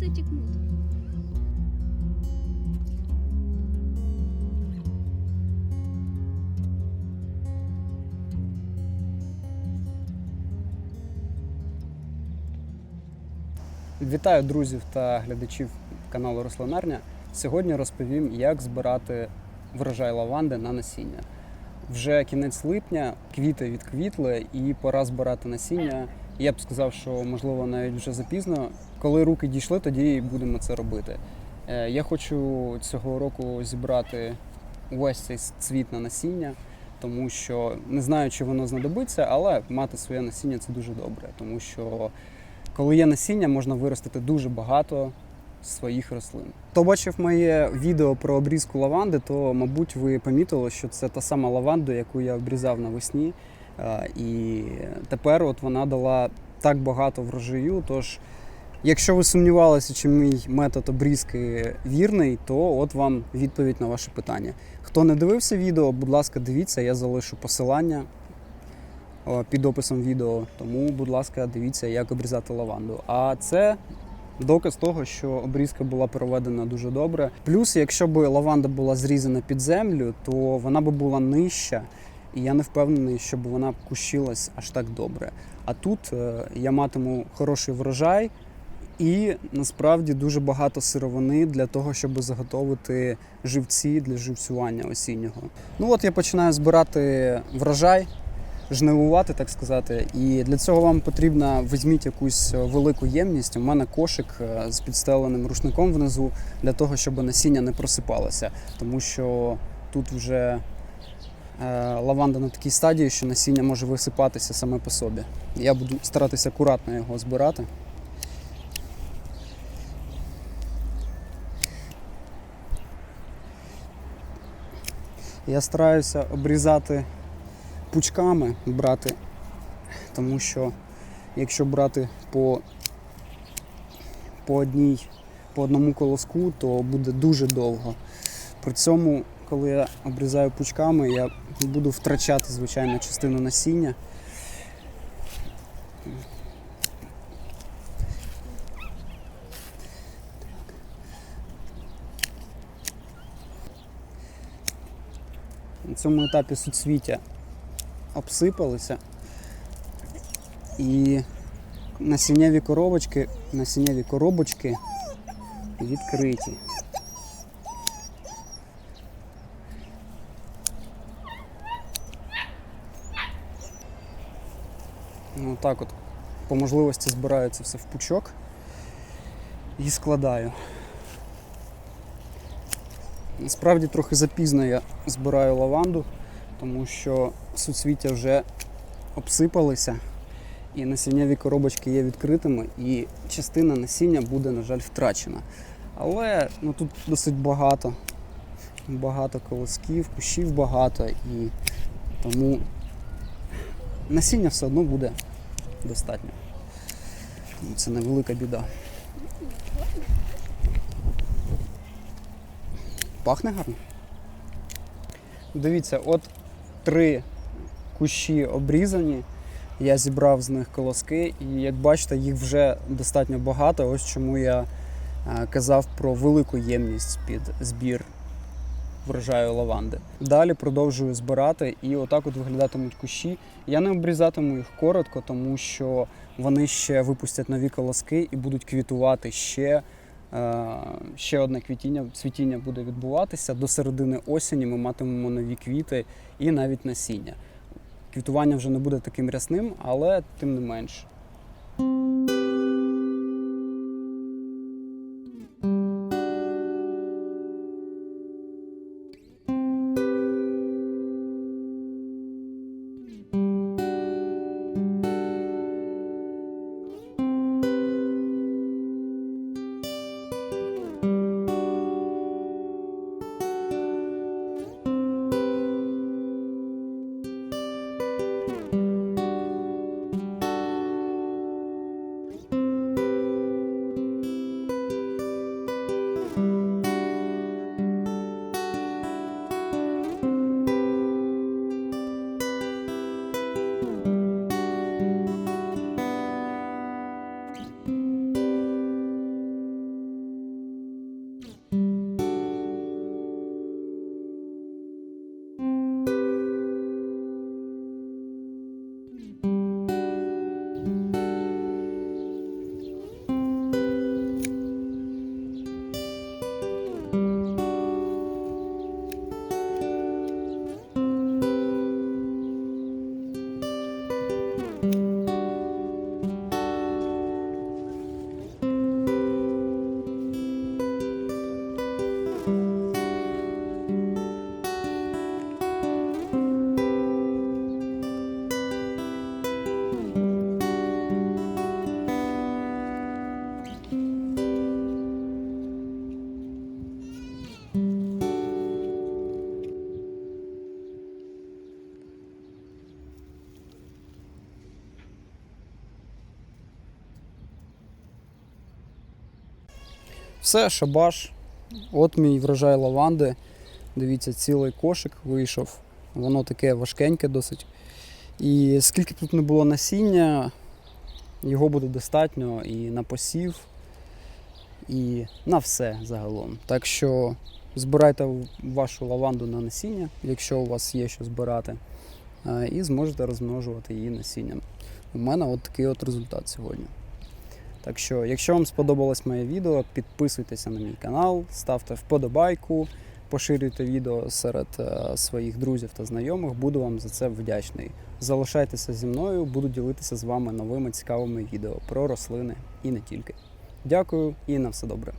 просто текнут. Вітаю друзів та глядачів каналу Рослинарня. Сьогодні розповім, як збирати врожай лаванди на насіння. Вже кінець липня, квіти відквітли і пора збирати насіння. Я б сказав, що можливо навіть вже запізно. Коли руки дійшли, тоді будемо це робити. Е, Я хочу цього року зібрати увесь цей цвіт на насіння, тому що не знаю, чи воно знадобиться, але мати своє насіння це дуже добре, тому що коли є насіння, можна виростити дуже багато своїх рослин. Хто бачив моє відео про обрізку лаванди, то, мабуть, ви помітили, що це та сама лаванда, яку я обрізав навесні. Е, І тепер от вона дала так багато врожаю. Тож, якщо ви сумнівалися, чи мій метод обрізки вірний, то от вам відповідь на ваше питання. Хто не дивився відео, будь ласка, дивіться, я залишу посилання під описом відео. Тому, будь ласка, дивіться, як обрізати лаванду. А це доказ того, що обрізка була проведена дуже добре. Плюс, якщо б лаванда була зрізана під землю, то вона б була нижча, і я не впевнений, щоб вона кущилась аж так добре. А тут е, я матиму хороший врожай. І насправді дуже багато сировини для того, щоб заготовити живці для живцювання осіннього. Ну от я починаю збирати врожай жнивувати, так сказати. І для цього вам потрібно візьміть якусь велику ємність. У мене кошик е, з підстеленим рушником внизу для того, щоб насіння не просипалося, тому що тут вже лаванда на такій стадії, що насіння може висипатися саме по собі. Я буду старатися акуратно його збирати. Я стараюся обрізати пучками брати, тому що якщо брати по, по, одній, по одному колоску, то буде дуже довго. При цьому, коли я обрізаю пучками, я буду втрачати, звичайно, частину насіння. На цьому етапі суцвіття обсипалися. І насіннєві коробочки, насіннєві коробочки відкриті. Ну, так от по можливості збираю це все в пучок і складаю. Насправді трохи запізно я збираю лаванду, тому що суцвіття вже обсипалися, і насіннєві коробочки є відкритими, і частина насіння буде, на жаль, втрачена. Але ну, тут досить багато, багато колосків, кущів багато, і тому насіння все одно буде достатньо. Це невелика біда. Пахне гарно. Дивіться, от три кущі обрізані. Я зібрав з них колоски, і як бачите, їх вже достатньо багато. Ось чому я е, казав про велику ємність під збір врожаю лаванди. Далі продовжую збирати, і отак от виглядатимуть кущі. Я не обрізатиму їх коротко, тому що вони ще випустять нові колоски і будуть квітувати ще. Е, Ще одне квітіння, цвітіння буде відбуватися. До середини осені ми матимемо нові квіти і навіть насіння. Квітування вже не буде таким рясним, але тим не менш. Все, шабаш. От мій врожай лаванди. Дивіться, цілий кошик вийшов. Воно таке важкеньке досить. І скільки тут не було насіння, його буде достатньо і на посів, і на все загалом. Так що збирайте вашу лаванду на насіння, якщо у вас є що збирати, е, і зможете розмножувати її насінням. У мене от такий от результат сьогодні. Так що, якщо вам сподобалось моє відео, підписуйтеся на мій канал, ставте вподобайку, поширюйте відео серед е, своїх друзів та знайомих. Буду вам за це вдячний. Залишайтеся зі мною, буду ділитися з вами новими цікавими відео про рослини і не тільки. Дякую і на все добре.